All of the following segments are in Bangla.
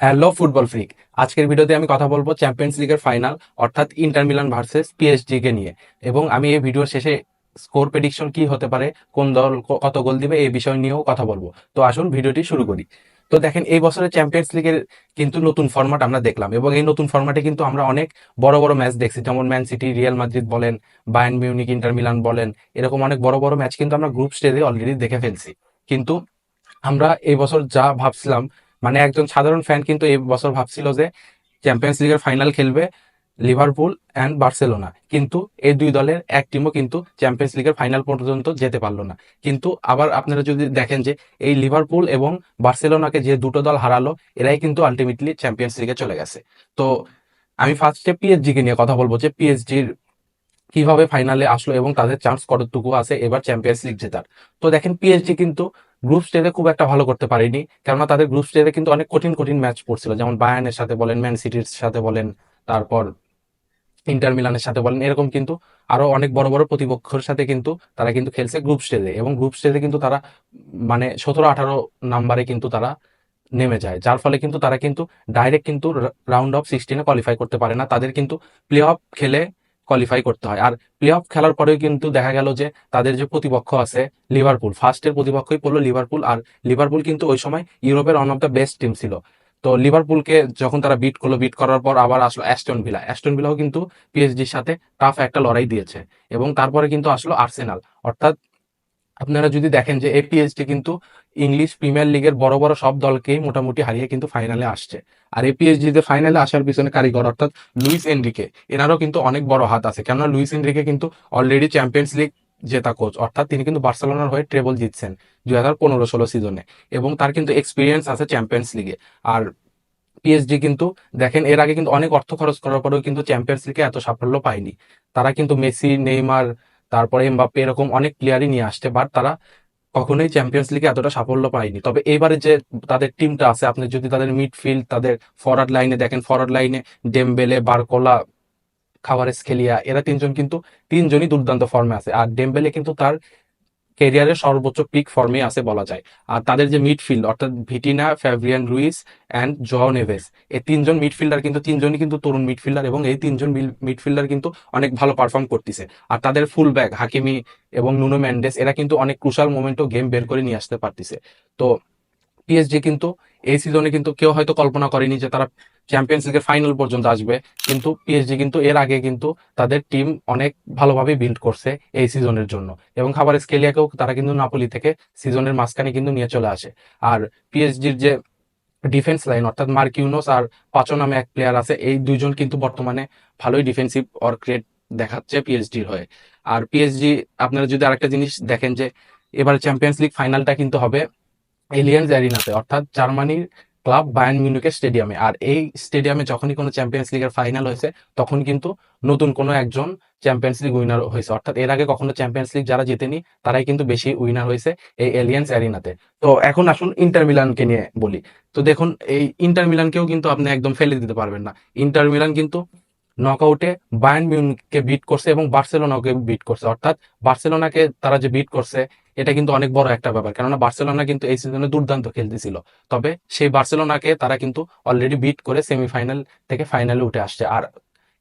হ্যালো ফুটবল ফ্রিক আজকের ভিডিওতে আমি কথা বলব চ্যাম্পিয়ন্স লিগের ফাইনাল অর্থাৎ ইন্টার মিলান ভার্সেস পিএসজি কে নিয়ে। এবং আমি এই ভিডিওর শেষে স্কোর প্রেডিকশন কি হতে পারে, কোন দল কত গোল দিবে, এই বিষয় নিয়েও কথা বলব। তো আসুন ভিডিওটি শুরু করি। তো দেখেন, এই বছরের চ্যাম্পিয়ন্স লিগের কিন্তু নতুন ফরম্যাট আমরা দেখলাম এবং এই নতুন ফরম্যাটে কিন্তু আমরা অনেক বড় বড় ম্যাচ দেখছি। যেমন ম্যান সিটি রিয়াল মাদ্রিদ বলেন বায়ার্ন মিউনিক ইন্টার মিলান বলেন, এরকম অনেক বড় বড় ম্যাচ কিন্তু আমরা গ্রুপ স্টেজে অলরেডি দেখে ফেলছি। কিন্তু আমরা এই বছর যা ভাবছিলাম মানে একজন সাধারণ ফ্যান কিন্তু এই বছর ভাবছিল যে চ্যাম্পিয়ন্স লিগের ফাইনাল খেলবে লিভারপুল অ্যান্ড বার্সেলোনা কিন্তু এই দুই দলের এক টিমও কিন্তু চ্যাম্পিয়ন্স লিগের ফাইনাল পর্যন্ত যেতে পারল না। কিন্তু আবার আপনারা যদি দেখেন যে এই লিভারপুল এবং বার্সেলোনাকে যে দুটো দল হারালো, এরাই কিন্তু আলটিমেটলি চ্যাম্পিয়ন্স লিগে চলে গেছে। তো আমি ফার্স্টে পিএসজি কে নিয়ে কথা বলব যে পিএসজির কীভাবে ফাইনালে আসলো এবং তাদের চান্স কতটুকু আছে এবার চ্যাম্পিয়ন্স লিগ জেতার। তো দেখেন পিএসজি কিন্তু গ্রুপ স্টেজে খুব একটা ভালো করতে পারেনি, কেননা তাদের গ্রুপ স্টেজে কিন্তু অনেক কঠিন কঠিন ম্যাচ পড়ছিল। যেমন বায়ানের সাথে বলেন ম্যান সিটির সাথে বলেন, তারপর ইন্টার মিলানের সাথে বলেন, এরকম কিন্তু আরও অনেক বড় বড় প্রতিপক্ষের সাথে কিন্তু তারা কিন্তু খেলছে গ্রুপ স্টেজে এবং গ্রুপ স্টেজে কিন্তু তারা মানে সতেরো, আঠারো নাম্বারে কিন্তু তারা নেমে যায়, যার ফলে কিন্তু তারা কিন্তু ডাইরেক্ট কিন্তু রাউন্ড অফ সিক্সটিনে কোয়ালিফাই করতে পারে না। তাদের কিন্তু প্লে অফ খেলে কোয়ালিফাই করতে হয়। আর প্লে অফ খেলার পরেও কিন্তু দেখা গেল যে তাদের যে প্রতিপক্ষ আছে লিভারপুল ফার্স্টের প্রতিপক্ষই পড়ল লিভারপুল আর লিভারপুল কিন্তু ওই সময় ইউরোপের one of the best team ছিল। তো লিভারপুলকে যখন তারা বিট করল বিট করার পর আবার আসলো অ্যাস্টন ভিলা অ্যাস্টন ভিলাও কিন্তু পিএসজির সাথে টাফ একটা লড়াই দিয়েছে এবং তারপরে কিন্তু আসলো আর্সেনাল অর্থাৎ আপনারা যদি দেখেন যে এই পিএসজি কিন্তু ইংলিশ প্রিমিয়ার লিগের বড় বড় সব দলকেই মোটামুটি হারিয়ে কিন্তু ফাইনালে আসছে। আর এই পিএসজি তে ফাইনালে আসার পিছনে কারিগর অর্থাৎ লুইস এনরিকে, এনারও কিন্তু অনেক বড় হাত আছে। কেননা লুইস এনরিকে কিন্তু অলরেডি চ্যাম্পিয়ন্স লিগ জেতা কোচ অর্থাৎ তিনি কিন্তু বার্সেলোনার হয়ে ট্রেবল জিতছেন দুই হাজার পনেরো ষোলো সিজনে এবং তার কিন্তু এক্সপিরিয়েন্স আছে চ্যাম্পিয়ন্স লিগে আর পিএসজি কিন্তু দেখেন, এর আগে কিন্তু অনেক অর্থ খরচ করার পরেও কিন্তু চ্যাম্পিয়ন্স লিগে এত সাফল্য পায়নি। তারা কিন্তু মেসি, নেইমার তারপরে এমবাপ্পে এরকম অনেক প্লেয়ারই নিয়ে আসছে বাট তারা কখনোই চ্যাম্পিয়ন্স লিগে এতটা সাফল্য পায়নি। তবে এবারে যে তাদের টিমটা আছে, আপনি যদি তাদের মিডফিল্ড তাদের ফরওয়ার্ড লাইনে দেখেন ফরওয়ার্ড লাইনে ডেমবেলে বারকোলা খাবারেস খেলিয়া এরা তিনজন কিন্তু, তিনজনই দুর্দান্ত ফর্মে আছে। আর ডেমবেলে কিন্তু তার ক্যারিয়ারের সর্বোচ্চ পিক ফর্মে আছে বলা যায়। আর তাদের যে মিডফিল্ড অর্থাৎ Vitinha, Fabian Ruiz and Joao Neves, এই তিনজন মিডফিল্ডার কিন্তু, তিনজনই কিন্তু তরুণ মিডফিল্ডার এবং এই তিনজন মিডফিল্ডার কিন্তু অনেক ভালো পারফর্ম করতেছে। আর তাদের ফুল ব্যাক হাকিমি এবং নুনো ম্যান্ডেস এরা কিন্তু অনেক ক্রুশাল মোমেন্টও গেম বের করে নিয়ে আসতে পারতেছে। তো পিএসজি কিন্তু এই সিজনে কিন্তু কেউ হয়তো কল্পনা করেনি যে তারা চ্যাম্পিয়ন্স লিগের ফাইনাল পর্যন্ত আসবে। কিন্তু পিএসজি কিন্তু এর আগে কিন্তু তাদের টিম অনেক ভালোভাবে বিল্ড করছে এই সিজনের জন্য। এবং খাবার স্কেলিয়াকেও তারা কিন্তু নাপোলি থেকে সিজনের মাঝখানে কিন্তু নিয়ে চলে আসে। আর পিএসজির যে ডিফেন্স লাইন অর্থাৎ মার্কিউনোস আর পাচো নামে এক প্লেয়ার আছে, এই দুইজন কিন্তু বর্তমানে ভালোই ডিফেন্সিভ অর ক্রিয়েট দেখাচ্ছে পিএসজির হয়ে। আর পিএসজি আপনারা যদি আরেকটা জিনিস দেখেন যে, এবার চ্যাম্পিয়ন্স লিগ ফাইনালটা কিন্তু হবে এলিয়ান্স অ্যারিনাতে অর্থাৎ জার্মানির ক্লাব বায়ার্ন মিউনিকের স্টেডিয়ামে। আর এই স্টেডিয়ামে যখনই কোনো চ্যাম্পিয়ন্স লিগের ফাইনাল হয়েছে, তখন কিন্তু নতুন কোনো একজন চ্যাম্পিয়ন্স লিগ উইনার হয়েছে। অর্থাৎ এর আগে কখনো চ্যাম্পিয়ন্স লিগ যারা জেতেনি, তারাই কিন্তু বেশি উইনার হয়েছে এই এলিয়ান্স অ্যারিনাতে তো এখন আসুন ইন্টার মিলানকে নিয়ে বলি। তো দেখুন, এই ইন্টার মিলানকেও কিন্তু আপনি একদম ফেলে দিতে পারবেন না। ইন্টার মিলান কিন্তু নকআউটে বায়ার্ন মিউনিককে বিট করছে এবং বার্সেলোনাকে বিট করছে। অর্থাৎ বার্সেলোনাকে তারা যে বিট করছে, এটা কিন্তু অনেক বড় একটা ব্যাপার। কেননা বার্সেলোনা কিন্তু এই সিজনে দুর্দান্ত খেলতেছিল। তবে সেই বার্সেলোনাকে তারা কিন্তু অলরেডি বিট করে সেমিফাইনাল থেকে ফাইনালে উঠে আসছে। আর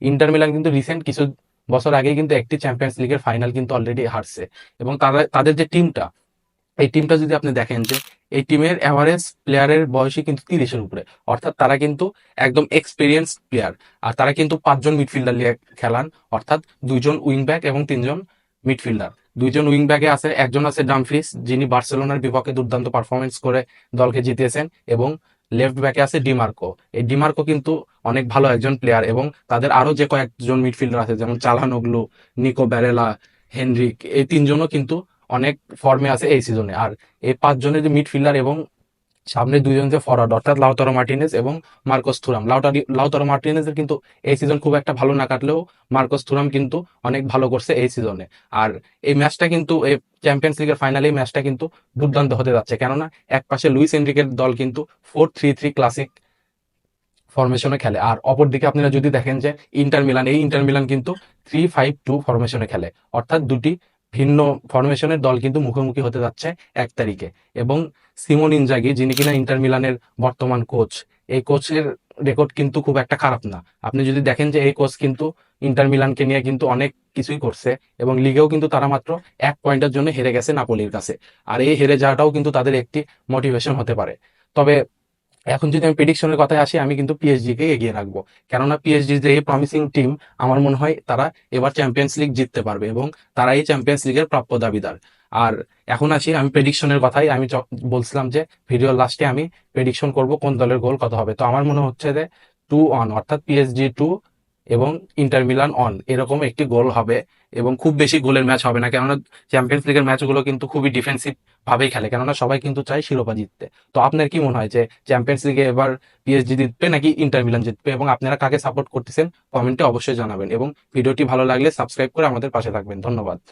ইন্টার মিলান কিন্তু রিসেন্ট কিছু বছর আগে কিন্তু একটি চ্যাম্পিয়ন্স লিগের ফাইনাল কিন্তু অলরেডি হারছে। এবং তারা, তাদের যে টিমটা এই টিমটা যদি আপনি দেখেন যে এই টিমের অ্যাভারেজ প্লেয়ারের বয়সই কিন্তু তিরিশের উপরে। অর্থাৎ তারা কিন্তু একদম এক্সপিরিয়েন্স প্লেয়ার আর তারা কিন্তু পাঁচজন মিডফিল্ডার নিয়ে খেলান। অর্থাৎ দুইজন উইং ব্যাক এবং তিনজন মিডফিল্ডার দুইজন উইং ব্যাকে আছে, একজন আছে ডামফ্রিস যিনি বার্সেলোনার বিপক্ষে দুর্দান্ত পারফরমেন্স করে দলকে জিতিয়েছেন এবং লেফট ব্যাকে আছে ডিমার্কো এই ডিমার্কো কিন্তু অনেক ভালো একজন প্লেয়ার এবং তাদের আরও যে কয়েকজন মিডফিল্ডার আছে, যেমন চালানোগলু নিকো ব্যারেলা হেনরিক এই তিনজনও কিন্তু অনেক ফর্মে আছে এই সিজনে আর এই পাঁচজনের যে মিডফিল্ডার এবং সামনে দুইজন যে ফরওয়ার্ড অর্থাৎ লাউতারো মার্টিনেস এবং মার্কোস থুরাম লাউটারি লাউতারো মার্টিনেজের কিন্তু এই সিজন খুব একটা ভালো না কাটলেও মার্কোস থুরাম কিন্তু অনেক ভালো করছে এই সিজনে আর এই ম্যাচটা কিন্তু, এই চ্যাম্পিয়ন্স লিগের ফাইনালে এই ম্যাচটা কিন্তু দুর্দান্ত হতে যাচ্ছে। কেননা এক পাশে লুইস এনরিকের দল কিন্তু ফোর থ্রি থ্রি ক্লাসিক ফরমেশনে খেলে। আর অপরদিকে আপনারা যদি দেখেন যে ইন্টার মিলান এই ইন্টার মিলান কিন্তু থ্রি ফাইভ টু ফরমেশনে খেলে। অর্থাৎ দুটি ভিন্ন ফরমেশনের দল কিন্তু মুখোমুখি হতে যাচ্ছে এক তারিখে। এবং সিমন ইনজাগি, যিনি কিনা ইন্টার মিলানের বর্তমান কোচ এই কোচের রেকর্ড কিন্তু খুব একটা খারাপ না। আপনি যদি দেখেন যে এই কোচ কিন্তু ইন্টার মিলানকে নিয়ে কিন্তু অনেক কিছুই করছে এবং লিগেও কিন্তু তারা মাত্র এক পয়েন্টের জন্য হেরে গেছে নাপোলির কাছে। আর এই হেরে যাওয়াটাও কিন্তু তাদের একটি মোটিভেশন হতে পারে। তবে এখন যদি আমি প্রেডিকশনের কথায় আসি, আমি কিন্তু পিএসজি কে এগিয়ে রাখব। কেননা পিএসজি যে প্রমিসিং টিম আমার মনে হয় তারা এবার চ্যাম্পিয়ন্স লিগ জিততে পারবে এবং তারা এই চ্যাম্পিয়ন্স লিগের প্রাপ্য দাবিদার। আর এখন আসি আমি প্রেডিকশনের কথাই আমি বলছিলাম যে ভিডিও লাস্টে আমি প্রেডিকশন করব কোন দলের গোল কত হবে। তো আমার মনে হচ্ছে যে টু অন অর্থাৎ পিএসজি টু এবং ইন্টার মিলান অন এরকম একটি গোল হবে এবং খুব বেশি গোলের ম্যাচ হবে না, কেননা চ্যাম্পিয়ন্স লিগের ম্যাচগুলো কিন্তু খুবই ডিফেন্সিভ ভাবেই খেলে, কেননা সবাই কিন্তু চায় শিরোপা জিততে। তো আপনার কি মনে হয় যে চ্যাম্পিয়ন্স লিগে এবার পিএসজি জিতবে নাকি ইন্টার মিলান জিতবে এবং আপনারা কাকে সাপোর্ট করতেছেন? কমেন্টে অবশ্যই জানাবেন এবং ভিডিওটি ভালো লাগলে সাবস্ক্রাইব করে আমাদের পাশে থাকবেন। ধন্যবাদ।